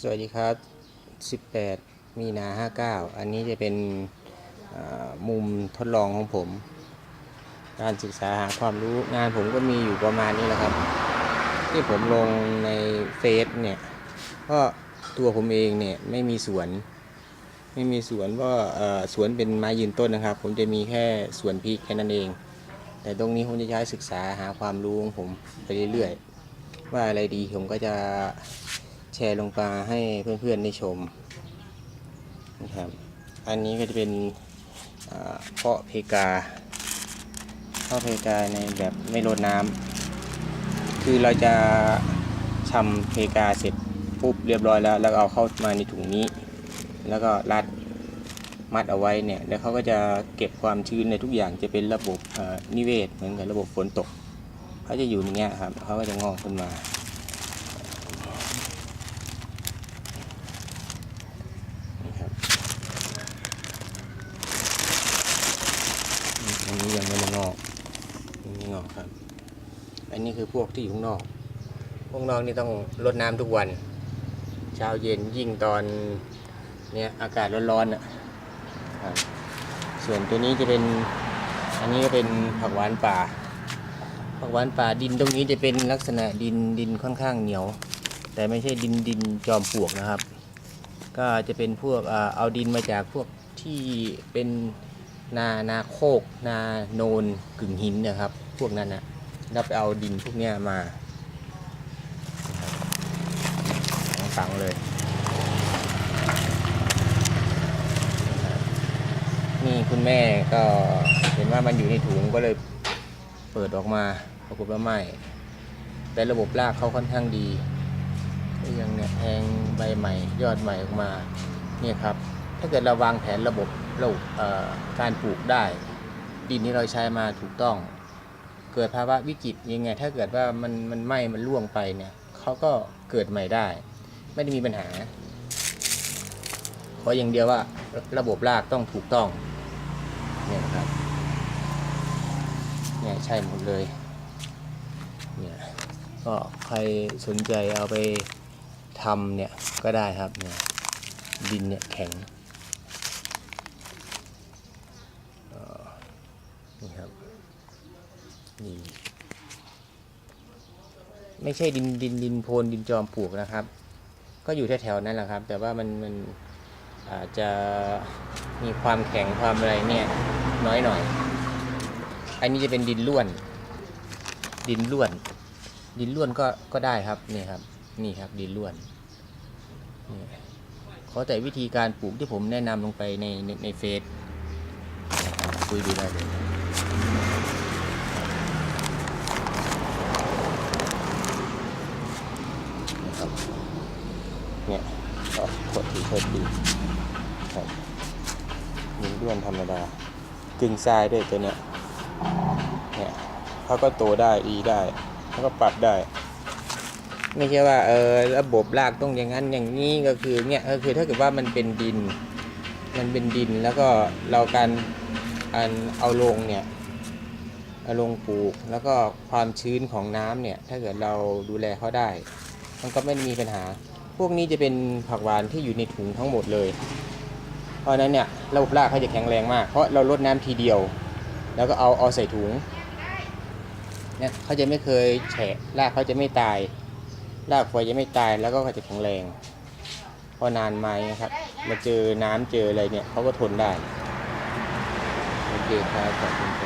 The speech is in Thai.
สวัสดีครับ 18 มีนา 59 อันนี้จะเป็นมุมทดลองของผม การศึกษาหาความรู้งานผมก็มีอยู่ประมาณนี้แหละครับ ที่ผมลงในเฟซเนี่ยก็ตัวผมเองเนี่ยไม่มีสวน ไม่มีสวนว่าสวนเป็นไม้ยืนต้นนะครับ ผมจะมีแค่สวนพริกแค่นั้นเอง แต่ตรงนี้ผมจะใช้ศึกษาหาความรู้ของผมไปเรื่อยๆว่าอะไรดีผมก็จะ แชร์ลงมาให้เพื่อนๆได้ชมนะครับอันนี้ก็จะเป็นเพาะเพกาเพาะเพกาในแบบไม่รดน้ำคือเราจะชำเพกาเสร็จปุ๊บเรียบร้อยแล้ว แล้วเอาเข้ามาในถุงนี้ แล้วก็รัดมัดเอาไว้เนี่ยแล้วเขาก็จะเก็บความชื้นในทุกอย่างจะเป็นระบบนิเวศ เหมือนกับระบบฝนตกเขาจะอยู่อย่างเงี้ยครับเขาก็จะงอกขึ้นมา นี่ครับอืมอันนี้ยังไม่ได้งอกยังไม่งอกครับ อันนี้คือพวกที่อยู่ข้างนอก พวกนอกนี่ต้องรดน้ำทุกวัน เช้าเย็นยิ่งตอนเนี้ยอากาศร้อนๆอะส่วนตัวนี้จะเป็น อันนี้ก็เป็นผักหวานป่า ผักหวานป่าดินตรงนี้จะเป็นลักษณะดินดินค่อนข้างเหนียว แต่ไม่ใช่ดินดินจอมปลวกนะครับ ก็จะเป็นพวกเอาดินมาจากพวกที่เป็นนานาโคก นาโนนกึ่งหินนะครับ พวกนั้นนะ เราไปเอาดินพวกเนี้ยมาฝังเลย นี่คุณแม่ก็เห็นว่ามันอยู่ในถุงก็เลยเปิดออกมาปรากฏว่าไม่แต่ระบบรากเขาค่อนข้างดีก็ยังเนี่ยแทงใบใหม่ ยอดใหม่ออกมาเนี่ยครับ ถ้าเกิดเราวางแผนระบบระบบเอ่อการปลูกได้ ดินที่เราใช้มาถูกต้อง เกิดภาวะวิกฤตยังไง ถ้าเกิดว่ามันมันไหม้มันร่วงไปเนี่ยเขาก็เกิดใหม่ได้ ไม่ได้มีปัญหาขออย่างเดียวว่าระบบรากต้องถูกต้องเนี่ยครับเนี่ยใช่หมดเลยเนี่ยก็ใครสนใจเอาไปทำเนี่ยก็ได้ครับเนี่ยดินเนี่ยแข็งเอ่อนี่ครับ นี่ ไม่ใช่ดินดินดินโพนดินจอมปลวกนะครับ ก็อยู่แถวๆนั้นแหละครับ แต่ว่ามันมันอาจจะมีความแข็งความอะไรเนี่ย น้อยหน่อย อันนี้จะเป็นดินล้วน ดินล้วน ดินล้วนก็ก็ได้ครับนี่ครับ นี่ครับ ดินล้วนนี่ขอแต่วิธีการปลูกที่ผมแนะนำลงไปในในในเฟซคุยดูได้เลยนะครับ เนี่ยก็กดถือเพิ่มดีครับดินล้วนธรรมดากึ่งทรายด้วยตัวเนี้ยเนี่ยเขาก็โตได้ดีได้แล้วก็ปรับได้ ไม่ใช่ว่าเออระบบรากต้องอย่างนั้นอย่างนี้ก็คือเนี่ยก็คือถ้าเกิดว่ามันเป็นดิน มันเป็นดินแล้วก็เราการอันเอาลงเนี่ยเอาลงปลูกแล้วก็ความชื้นของน้ำเนี่ยถ้าเกิดเราดูแลเขาได้ มันก็ไม่มีปัญหา พวกนี้จะเป็นผักหวานที่อยู่ในถุงทั้งหมดเลย เพราะนั้นเนี่ยระบบรากเขาจะแข็งแรงมาก เพราะเราลดน้ำทีเดียว แล้วก็เอาเอาใส่ถุงเนี่ยเขาจะไม่เคยแฉะรากเขาจะไม่ตาย รากฝอยจะไม่ตายแล้วก็เขาจะแข็งแรงพอนานมานะครับ มาเจอน้ำเจออะไรเนี่ยเขาก็ทนได้โอเคครับขอบคุณครับ